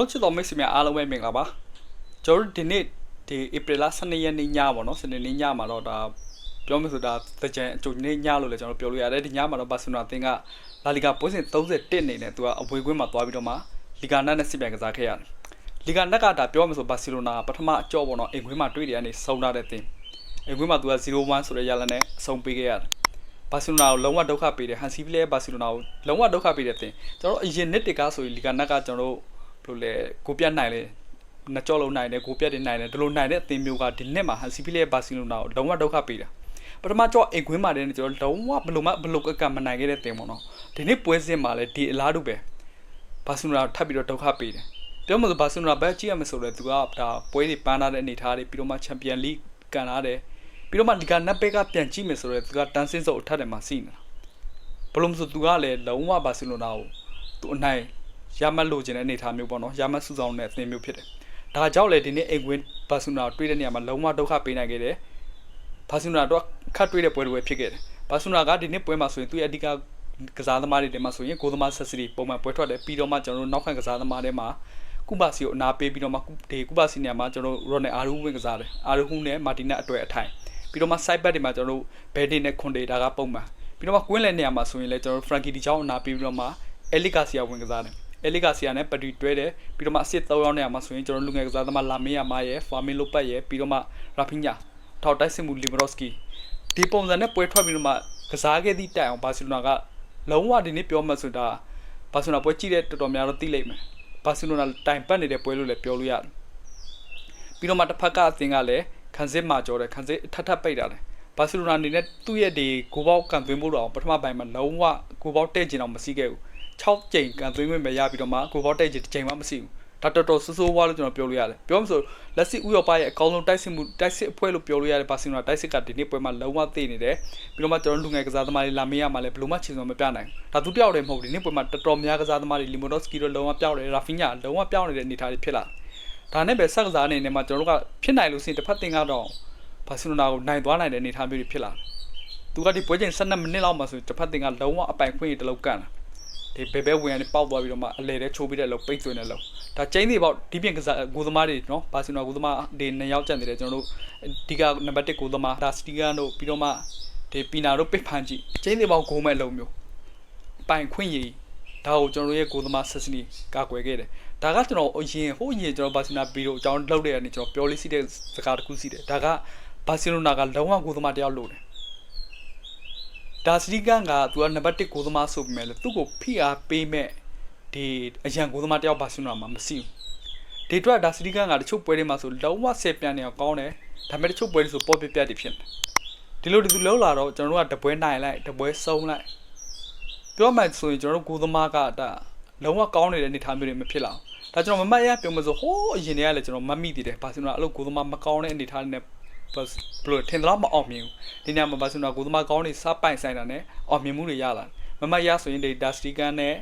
တို့ချစ်တော်မိတ်ဆွေများအားလုံးပဲမင်္ဂလာပါကျွန်တော်တို့ဒီနေ့ဒီဧပြီလ12ရက်နေ့ညပါနော်စနေနေ့ညမှာတော့ဒါပြောမှဆိုတာတကြံအကျုံနေ့ညလို့လည်းကျွန်တော်ပြောလို့ရတယ်ဒီညမှာတော့ဘာစီလိုနာအသင်းကလာလီဂါပွဲစဉ်31နေနဲ့သူကအဝေးကွင်းမှာသွားပြီးတော့မှလီဂါနတ်နဲ့စစ်ပြိုင်ကစားခဲ့ရတယ်လီဂါနတ်ကဒါပြောမှဆိုဘာစီလိုနာပထမအကြော့ပေါ့နော်အိမ်ကွင်းမှာတွေ့တယ်ကနေဆုံးထားတဲ့တင်အိမ်ကွင်းမှာသူက0-1ဆိုတဲ့ရလနဲ့အဆုံးပေးခဲ့ရတယ်ဘာစီလိုနာကိုလုံးဝဒုက္ခပေးတယ်ဟန်စီဖီလဲဘာစီလိုနာကိုလုံးဝဒုက္ခပေးတဲ့တင်ကျွန်တော်တို့အရင်နှစ်တကဆိုရင်လီဂါနတ်ကကျွန်တော်တို့ ဘယ်လိုလဲကိုပြတ်နိုင်လဲနှစ်ကြောလုံးနိုင်တယ်ကိုပြတ်တယ်နိုင်တယ်ဒီလိုနိုင်တဲ့အသင်းမျိုးကဒီနှစ်မှာဟန်စီဖီလဲဘာစီလိုနာကိုလုံးဝဒုက္ခပေးတာပထမကြောအိမ်ခွင်းမှာတည်းကျွန်တော်လုံးဝဘယ်လိုမှဘယ်လိုကကမနိုင်ခဲ့တဲ့တင်ပေါ့နော်ဒီနေ့ပွဲစဉ်မှာလည်းဒီအလားတူပဲဘာစီလိုနာထပ်ပြီးတော့ဒုက္ခပေးတယ်ပြောမှဆိုဘာစီလိုနာဘက်ကြည့်ရမယ်ဆိုတော့သူကဒါပွဲတွေပန်းလာတဲ့အနေထားတွေပြီးတော့မှချန်ပီယံလိကန်လာတယ်ပြီးတော့မှလီဂါနက်ဘက်ကပြန်ကြည့်မယ်ဆိုတော့သူကတန်းစင်းစုပ်အထက်တယ်မှာစီးနေတာဘလို့မဆိုသူကလည်းလုံးဝဘာစီလိုနာကိုသူအနိုင် ရမတ်လိုချင်တဲ့အနေအထားမျိုးပေါ့နော်ရမတ်စုဆောင်တဲ့အသင်းမျိုးဖြစ်တယ်။ဒါကြောင့်လေဒီနေ့အိမ်ကွင်းဘာဆူနာတွေ့တဲ့နေရာမှာလုံးဝဒုက္ခပေးနိုင်ခဲ့တယ်။ဘာဆူနာတော့ခတ်တွေ့တဲ့ပွဲတွေဖြစ်ခဲ့တယ်။ဘာဆူနာကဒီနေ့ပွဲမှာဆိုရင်သူ့ရဲ့အဓိကကစားသမားတွေထဲမှာဆိုရင်ကိုသမားဆက်စရီပုံမှန်ပွဲထွက်တယ်ပြီးတော့မှကျွန်တော်တို့နောက်ခံကစားသမားတွေမှာကုပါစီကိုအနာပေးပြီးတော့မှဒီကုပါစီနေရာမှာကျွန်တော်တို့ရော်နယ်အာရူဝင်ကစားတယ်။အာရူဟူနဲ့မာတီနက်အတွေ့အထိုင်ပြီးတော့မှ side back တွေမှာကျွန်တော်တို့ဘယ်ဒီနဲ့ခွန်ဒေတာကပုံမှန်ပြီးတော့မှကွင်းလယ်နေရာမှာဆိုရင်လည်းကျွန်တော်တို့ Frankie ဒီချောင်းအနာပေးပြီးတော့မှ Elic Garcia ဝင်ကစားတယ်။ Elic Garcia နဲ့ပတီတွဲတယ်ပြီးတော့မှအစ်စ်3ရောင်းနေရာမှာဆိုရင်ကျွန်တော်လူငယ်ကစားသမားလာမင်းယာမာရဲ့ Famin Lopez ရဲ့ပြီးတော့မှ Rafinha ထောက်တိုက်စစ်မှု Lewandowski ဒီပုံစံနဲ့ပွဲထွက်ပြီးတော့မှကစားခဲ့သည့်တိုင်အောင်ဘာစီလိုနာကလုံးဝဒီနေ့ပြောမှဆိုတာဘာစီလိုနာပွဲကြည့်တဲ့တော်တော်များတော့သိလိမ့်မယ်ဘာစီလိုနာတိုင်ပတ်နေတဲ့ပွဲလို့လည်းပြောလို့ရတယ်ပြီးတော့မှတစ်ဖက်ကအသင်းကလည်းခံစစ်မှာကြောတယ်ခံစစ်ထပ်ထပ်ပိတ်တာတယ်ဘာစီလိုနာအနေနဲ့သူ့ရဲ့ဒီဂိုးပေါက်ကန်သွင်းဖို့တော့ပထမပိုင်းမှာလုံးဝဂိုးပေါက်တဲ့ကျင်အောင်မရှိခဲ့ဘူး 6ကြိမ်ကန်သွင်းခွင့်ပဲရပြီးတော့မှဂိုးပေါက်တဲ့ကျင်တစ်ကြိမ်မှမရှိဘူးဒါတော်တော်ဆိုးဆိုးဝါးလို့ကျွန်တော်ပြောလို့ရတယ်ပြောမှဆိုလက်စစ်ဥရောပရဲ့အကောင်းဆုံးတိုက်စစ်မှုတိုက်စစ်အဖွဲ့လို့ပြောလို့ရတယ်ဘာစီလိုနာတိုက်စစ်ကဒီနေ့ပွဲမှာလုံးဝသိနေတယ်ပြီးတော့မှကျွန်တော်လူငယ်ကစားသမားတွေလာမေးရမှာလဲဘယ်လိုမှချင်စုံမပြနိုင်ဒါသူပြောက်တယ်မဟုတ်ဒီနေ့ပွဲမှာတော်တော်များကစားသမားတွေလီမိုဒိုစကီတို့လုံးဝပြောက်တယ်ရာဖီညာလုံးဝပြောက်နေတဲ့အနေအထားတွေဖြစ်လာဒါနဲ့ပဲဆက်ကစားအနေနဲ့မှာကျွန်တော်တို့ကဖြစ်နိုင်လို့ရှိရင်တစ်ဖက်တင်ကတော့ဘာစီလိုနာကိုနိုင်သွားနိုင်တဲ့အနေအထားမျိုးတွေဖြစ်လာတယ်သူကဒီပွဲချိန်12မိနစ်လောက်မှဆိုတစ်ဖက်တင်ကလုံးဝအပိုင်ခွင့်ရတလုံးကန်တာ ဒီဘဲဘဲဝင်ရနေပေါက်သွားပြီးတော့မှအလဲတဲ့ချိုးပြီးတဲ့လောက်ပိတ်သွင်းတဲ့လောက်ဒါကျင်းတွေပေါ့ဒီပြင်ကစားဂိုသမားတွေနော်ဘာစီနိုဂိုသမားဒီနှစ်ယောက်ကျန်နေတယ်ကျွန်တော်တို့ဒီကနံပါတ်1ဂိုသမားဒါစတီကန်တို့ပြီးတော့မှဒီပီနာတို့ပိတ်ဖန်ကြည့်ကျင်းတွေပေါ့ဂိုးမဲ့လုံးမျိုးပိုင်ခွင့်ရည်ဒါကိုကျွန်တော်တို့ရဲ့ဂိုသမားဆက်စနီကာကွယ်ခဲ့တယ်ဒါကကျွန်တော်အရင်ဟိုအရင်ကျွန်တော်ဘာစီနာဘီတို့အကြောင်းလောက်တဲ့အနေကျွန်တော်ပြောလေးစီတဲ့စကားတစ်ခုစီတယ်ဒါကဘာစီလိုနာကလုံးဝဂိုသမားတယောက်လို့တယ် ဒါစတီကန်ကသူကနံပါတ်1ဂိုးသမားဆိုပေမဲ့လည်းသူ့ကိုဖိအားပေးမဲ့ဒီအရန်ဂိုးသမားတယောက်ဘာစီနိုမှာမရှိဘူးဒီအတွက်ဒါစတီကန်ကတချို့ပွဲတွေမှာဆိုလုံးဝဆယ်ပြန်နေအောင်ကောင်းတယ်ဒါပေမဲ့တချို့ပွဲတွေဆိုပေါ်ပြပြတ်တွေဖြစ်တယ်ဒီလိုဒီလိုလောက်လာတော့ကျွန်တော်တို့ကတပွဲနိုင်လိုက်တပွဲဆုံးလိုက်ပြောမှဆိုရင်ကျွန်တော်တို့ဂိုးသမားကဒါလုံးဝကောင်းနေတဲ့အနေအထားမျိုးတွေမဖြစ်လာဘူးဒါကျွန်တော်မမတ်ရပြောမဆိုဟိုးအရင်တည်းကလည်းကျွန်တော်မမိသေးတယ်ဘာစီနိုအဲ့လိုဂိုးသမားမကောင်းတဲ့အနေအထားနဲ့ ဘယ်လိုထင်တော့မအောင်မြင်ဘူးဒီညမှာဘာဆိုတော့ကိုသမားကောင်းနေစားပိုင်ဆိုင်တာနဲ့အောင်မြင်မှုတွေရလာမမရဆိုရင်ဒီဒါစတီကန်နဲ့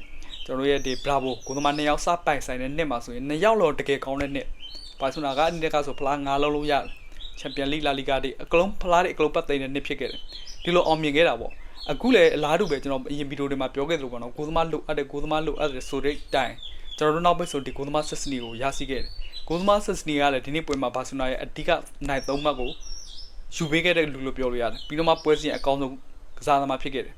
ကျွန်တော်ရဲ့ဒီ Bravo ကိုသမားနှစ်ယောက်စားပိုင်ဆိုင်တဲ့နှစ်မှာဆိုရင်နှစ်ယောက်လောတကယ်ကောင်းတဲ့နှစ်ဘာဆိုတော့ကအနည်းကဆိုဖလား9လုံးလုံးရချန်ပီယံလိလာလီဂါတွေအကလုံးဖလားတွေအကလုံးပတ်သိမ်းတဲ့နှစ်ဖြစ်ခဲ့တယ်ဒီလိုအောင်မြင်ခဲ့တာပေါ့အခုလည်းအလားတူပဲကျွန်တော်အရင်ဗီဒီယိုတွေမှာပြောခဲ့သလိုပေါ့နော်ကိုသမားလိုအပ်တဲ့ကိုသမားလိုအပ်တဲ့ဆိုတဲ့တိုင်ကျွန်တော်တို့နောက်ပိတ်ဆိုဒီကိုသမားဆက်စနီကိုရရှိခဲ့တယ် ကိုသမားဆက်စနီကလည်းဒီနေ့ပွဲမှာဘာဆိုနာရဲ့အဓိကနိုင်သုံးမှတ်ကိုယူပေးခဲ့တဲ့လူလို့ပြောလို့ရတယ်ပြီးတော့မှပွဲစဉ်အကောင်းဆုံးကစားသမားဖြစ်ခဲ့တယ်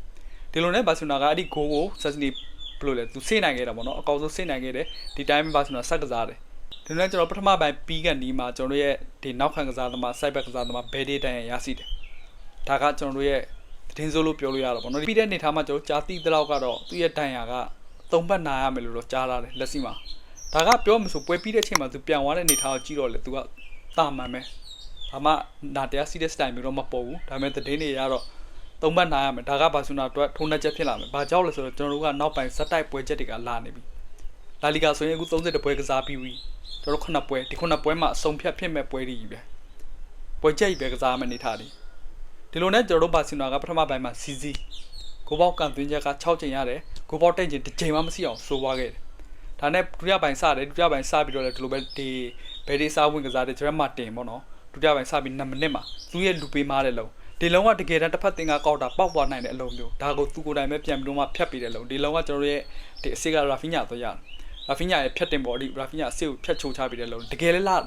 ဒီလိုနဲ့ဘာစီနာကအဲ့ဒီဂိုးကိုဆက်စနီဘယ်လိုလဲသူစိတ်နိုင်ခဲ့တာပေါ့နော်အကောင်းဆုံးစိတ်နိုင်ခဲ့တယ်ဒီတိုင်းဘာစီနာဆက်ကစားတယ်ဒီနေ့ကျွန်တော်ပထမပိုင်းပြီးကန်ဒီမှာကျွန်တော်ရဲ့ဒီနောက်ခံကစားသမား side back ကစားသမားဘယ်ဒေးတိုင်ရရှိတယ်ဒါကကျွန်တော်တို့ရဲ့တင်းစိုးလို့ပြောလို့ရတော့ပေါ့နော်ပြီးတဲ့နေထားမှာကျွန်တော်ကြားသိတဲ့လောက်ကတော့သူ့ရဲ့တိုင်ယာကသုံးပတ်နာရမယ်လို့တော့ကြားလာတယ်လက်စီမှာ ဒါကပြောမဆိုပွဲပြီးတဲ့အချိန်မှာသူပြန်သွားတဲ့နေထားကိုကြည့်တော့လေသူကတာမှန်ပဲဘာမှနာတရားစီးတဲ့ style မျိုးတော့မပေါ်ဘူးဒါပေမဲ့သတင်းတွေရတော့သုံးဘတ်နာရမယ်ဒါကဘာဆူနာအတွက်ထုံးနှက်ချက်ဖြစ်လာမယ်ဘာကြောက်လဲဆိုတော့ကျွန်တော်တို့ကနောက်ပိုင်းဇက်တိုက်ပွဲချက်တွေကလာနေပြီလာလီဂါဆိုရင်အခု30ပွဲကစားပြီးပြီကျွန်တော်ခုနှစ်ပွဲဒီခုနှစ်ပွဲမှာအဆုံးဖြတ်ဖြစ်မဲ့ပွဲတွေကြီးပဲပွဲချက်ကြီးပဲကစားမှနေထားတယ်ဒီလိုနဲ့ကျွန်တော်တို့ဘာဆူနာကပထမပိုင်းမှာစီစီကိုပေါက်ကန်သွင်းချက်က6ချိန်ရတယ်ကိုပေါက်တိုက်ချိန်တစ်ချိန်မှမရှိအောင်စိုးွားခဲ့တယ် ဒါနဲ့ဒုတိယပိုင်းစတယ်ဒုတိယပိုင်းစပြီးတော့လည်းဒီလိုပဲဒီဘယ်ဒီစာဝင်ကစားတဲ့ဂျရက်မာတင်ပေါ့နော်ဒုတိယပိုင်းစပြီး2မိနစ်မှာသူ့ရဲ့လူပေးမားတဲ့လုံးဒီလုံးကတကယ်တမ်းတစ်ဖက်တင်ကကောက်တာပေါက်သွားနိုင်တဲ့အလုံးမျိုးဒါကိုသူကိုယ်တိုင်ပဲပြန်ပြီးတော့မှဖြတ်ပေးတဲ့လုံးဒီလုံးကကျွန်တော်တို့ရဲ့ဒီအစစ်ကရာဖီညာတော့ရတယ်ရာဖီညာရဲ့ဖြတ်တင်ပေါ်ဒီရာဖီညာအစ်ကိုဖြတ်ချိုးချပြီးတဲ့လုံးတကယ်လည်းလား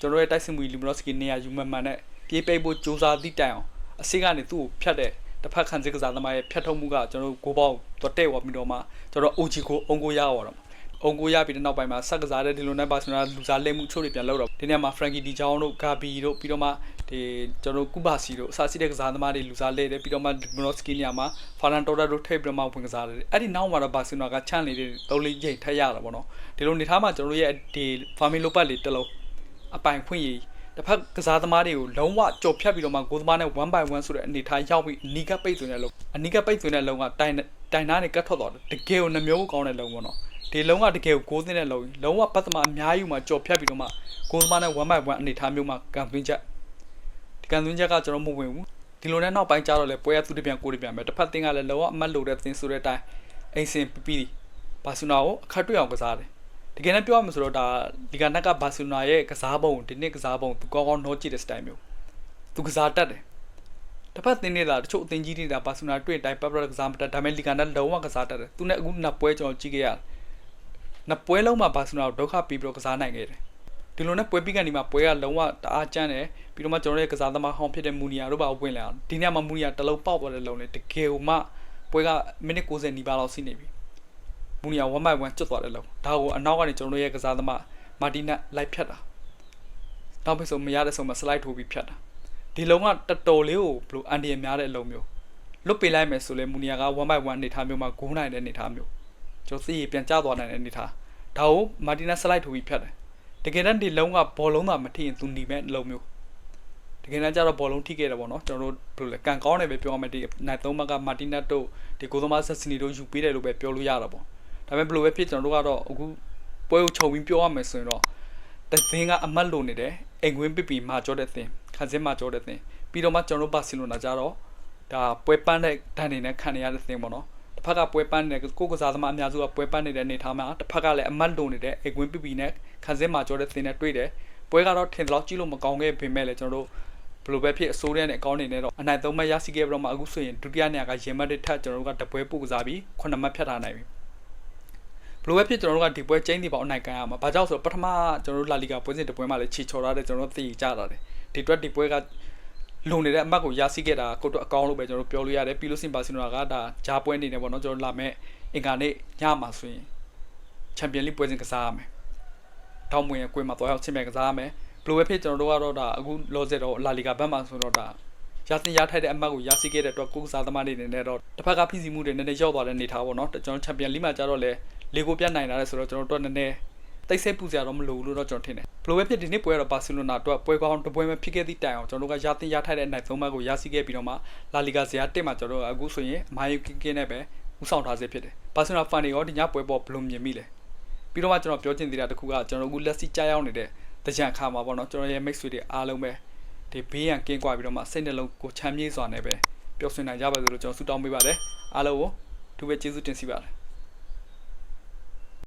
ကျွန်တော်ရဲ့တိုက်စစ်မှုလီမနော့စကီနေရာယူမန်မန်နဲ့ပြေးပိတ်ဖို့စူးစမ်းသည့်တိုင်အောင်အစ်ကနေသူ့ကိုဖြတ်တဲ့တစ်ဖက်ခံစစ်ကစားသမားရဲ့ဖြတ်ထုတ်မှုကကျွန်တော်ကိုပေါ့တော့တဲ့ဝပြီးတော့မှကျွန်တော် OG ကိုအုံကိုရရတော့ အုံကိုရပြီးတဲ့နောက်ပိုင်းမှာဆက်ကစားတဲ့ဒီလိုနဲ့ဘာစနာလူစားလက်မှုချို့တွေပြန်လောက်တော့ဒီနေ့မှာ Frankie De Jong တို့ Gabi တို့ပြီးတော့မှဒီကျွန်တော်ကုဘာစီတို့အစားစီတဲ့ကစားသမားတွေလူစားလဲတယ်ပြီးတော့မှ Minoski နေရာမှာ Ferran Torres တို့ထိပ်ပြီးတော့မှဝင်ကစားတယ်အဲ့ဒီနောက်မှာတော့ဘာစီနာကချန့်နေတဲ့သုံးလေးချိန်ထက်ရတာပေါ့နော်ဒီလိုနေထားမှာကျွန်တော်တို့ရဲ့ဒီ Family Lopat လေးတစ်လုံးအပိုင်ခွင့်ရည်တစ်ဖက်ကစားသမားတွေကိုလုံးဝကြော်ဖြတ်ပြီးတော့မှဂိုးသမားနဲ့1 by 1ဆိုတဲ့အနေထားရောက်ပြီးအနီးကပိတ်သွင်းတဲ့လုံးအနီးကပိတ်သွင်းတဲ့လုံးကတိုင်တိုင်နားနဲ့ကတ်ထွက်သွားတယ်တကယ်ကိုနှမျိုးကောင်းတဲ့လုံးပေါ့နော် ဒီလုံးကတကယ်ကိုဂိုးသင်းတဲ့လုံးလုံးဝပတ်သမားအများကြီးမှကြော်ဖြတ်ပြီးတော့မှဂိုးသမားနဲ့1 by 1အနေထားမျိုးမှာကန်သွင်းချက်ဒီကန်သွင်းချက်ကကျွန်တော်မဝင်ဘူးဒီလိုနဲ့နောက်ပိုင်းကျတော့လေပွဲရသူတပြန်ကိုတပြန်ပဲတစ်ဖက်သင်းကလည်းလုံးဝအမတ်လို့တဲ့သင်းဆိုတဲ့အတိုင်းအိမ်စင်ပီပီဘာစီနာကိုအခက်တွေ့အောင်ကစားတယ်တကယ်နဲ့ပြောရမှာဆိုတော့ဒါဒီကနက်ကဘာစီနာရဲ့ကစားပုံဒီနှစ်ကစားပုံသူကောင်းကောင်းနှောကြည့်တဲ့စတိုင်မျိုးသူကစားတတ်တယ်တစ်ဖက်သင်းနေတာတချို့အသင်းကြီးတွေကဘာစီနာတွေ့တိုင်းပတ်ပရကစားမတတ်ဒါပေမဲ့လီဂါနက်လုံးဝကစားတတ်တယ်သူနဲ့အခုနှစ်ပွဲကျွန်တော်ကြည့်ခဲ့ရတယ် နှစ်ပွဲလုံးမှာဘာစီနာကိုဒုက္ခပြီးပြီးတော့ကစားနိုင်ခဲ့တယ်ဒီလိုနဲ့ပွဲပြီးကနေမှပွဲကလုံးဝတအားကျန်းတယ်ပြီးတော့မှကျွန်တော်ရဲ့ကစားသမားဟောင်းဖြစ်တဲ့မူနီယာတို့ပါဝင်လာဒီနေ့မှမူနီယာတလုံးပေါက်သွားတဲ့လုံးလေတကယ်ကိုမှပွဲကမိနစ်90နီးပါးလောက်ရှိနေပြီမူနီယာ1 by 1ကျွတ်သွားတဲ့လုံးဒါကိုအနောက်ကနေကျွန်တော်ရဲ့ကစားသမားမာတီနက်လိုက်ဖြတ်တာနောက်ပြီးဆိုမရတဲ့ဆုံးမှာ slide ထိုးပြီးဖြတ်တာဒီလုံးကတော်တော်လေးကိုဘလို့အန်ဒီရများတဲ့အလုံးမျိုးလွတ်ပေးလိုက်မယ်ဆိုလဲမူနီယာက1 by 1အနေထားမျိုးမှာဂိုးနိုင်တဲ့အနေထားမျိုး ကျွန်တော်သိရပြန်ကျသွားနိုင်တဲ့အနေထားဒါကိုမာတီနက် slide ထိုးပြီးဖြတ်တယ်တကယ်တမ်းဒီလုံးကဘောလုံးသာမထိရင်သူหนีမဲ့အလုံးမျိုးတကယ်တမ်းကျတော့ဘောလုံးထိခဲ့တယ်ပေါ့နော်ကျွန်တော်တို့ဘယ်လိုလဲကန်ကောင်းတယ်ပဲပြောရမယ်ဒီနိုင်သုံးဘက်ကမာတီနက်တို့ဒီကိုသမားဆက်စနီတို့ယူပေးတယ်လို့ပဲပြောလို့ရတာပေါ့ဒါပေမဲ့ဘယ်လိုပဲဖြစ်ကျွန်တော်တို့ကတော့အခုပွဲကိုခြုံပြီးပြောရမယ်ဆိုရင်တော့တသင်းကအမတ်လိုနေတယ်အိမ်ကွင်းပပီမာကြောတဲ့သင်းခန်းစင်းမာကြောတဲ့သင်းပြီးတော့မှကျွန်တော်တို့ဘာစီလိုနာကြတော့ဒါပွဲပန်းတဲ့ဒဏ်နေနဲ့ခံရတဲ့သင်းပေါ့နော် တစ်ဖက်ကပွဲပန်းနေတဲ့ကိုကစားသမားအများစုကပွဲပန်းနေတဲ့အနေထားမှာတစ်ဖက်ကလည်းအမတ်လိုနေတဲ့အိမ်ကွင်းပပီနဲ့ခန်းစင်းမာကြောတဲ့သင်းနဲ့တွေ့တယ်ပွဲကတော့ထင်တယ်လို့ကြည့်လို့မကောင်းခဲ့ပေမဲ့လည်းကျွန်တော်တို့ဘယ်လိုပဲဖြစ်အစိုးရနဲ့အကောင်းနေနဲ့တော့အနိုင်သုံးမှတ်ရရှိခဲ့ပြီးတော့မှအခုဆိုရင်ဒုတိယနေရာကရင်မတ်တစ်ထပ်ကျွန်တော်တို့ကတပွဲပို့ကစားပြီးခုနှစ်မှတ်ဖြတ်ထားနိုင်ပြီဘလိုပဲဖြစ်ကျွန်တော်တို့ကဒီပွဲကျင်းဒီပေါအနိုင်ကန်ရမှာ။ဘာကြောင့်ဆိုတော့ပထမကျွန်တော်တို့လာလီဂါပွဲစဉ်တစ်ပွဲမှာလည်းချီချော်ထားတဲ့ကျွန်တော်တို့သိကြတာတယ်။ဒီတွက်ဒီပွဲက လုံနေတဲ့အမှတ်ကိုရရှိခဲ့တာကိုတော့အကောင်းလို့ပဲကျွန်တော်တို့ပြောလို့ရတယ်။ပြီးလို့စင်ဘာစီနိုနာကဒါဂျားပွဲနေနေပေါ့နော်ကျွန်တော်တို့လာမဲ့အင်္ဂါနေ့ညမှာဆိုရင်ချန်ပီယံလိပွဲစဉ်ကစားရမယ်။တောင်းမွေရဲ့ကွင်းမှာတော့ရောက်ချင်းမဲ့ကစားရမယ်။ဘလိုပဲဖြစ်ကျွန်တော်တို့ကတော့ဒါအခုလောဆယ်တော့လာလီဂါဘက်မှာဆိုတော့ဒါရသင်ရထိုက်တဲ့အမှတ်ကိုရရှိခဲ့တဲ့အတွက်ကိုကစားသမားတွေနေနဲ့တော့တစ်ဖက်ကဖိစီမှုတွေနည်းနည်းရောက်သွားတဲ့အနေထားပေါ့နော်။ကျွန်တော်ချန်ပီယံလိမှာကျတော့လေလေကိုပြတ်နိုင်တာလဲဆိုတော့ကျွန်တော်တို့နည်းနည်းတိတ်ဆိတ်ပူစရာတော့မလိုဘူးလို့တော့ကျွန်တော်ထင်တယ်ဘ လိုပဲဖြစ်ဒီနေ့ပွဲကတော့ဘာစီလိုနာအတွက်ပွဲကောင်းတစ်ပွဲပဲဖြစ်ခဲ့သည့်တိုင်အောင်ကျွန်တော်တို့ကရသင်ရထိုက်တဲ့နိုင်သုံးမှတ်ကိုရရှိခဲ့ပြီးတော့မှလာလီဂါဇီယာတက်မှာကျွန်တော်တို့အခုဆိုရင်မာယီကင်းကင်းနဲ့ပဲဥဆောင်ထားစေဖြစ်တယ်ဘာစီလိုနာဖန်တွေရောဒီညပွဲပေါ်ဘလိုမြင်မိလဲပြီးတော့မှကျွန်တော်ပြောချင်သေးတာတစ်ခုကကျွန်တော်အခုလက်စီကြားရောက်နေတဲ့တကြံခါမှာပေါ့နော်ကျွန်တော်ရဲ့ mix တွေအားလုံးပဲဒီဘေးရန်ကင်းကွာပြီးတော့မှစိတ်နှလုံးကိုချမ်းမြေ့စွာနဲ့ပဲပျော်ရွှင်နိုင်ကြပါစေလို့ကျွန်တော်ဆုတောင်းပေးပါတယ်အားလုံးကိုသူပဲကျေးဇူးတင်စီပါတယ်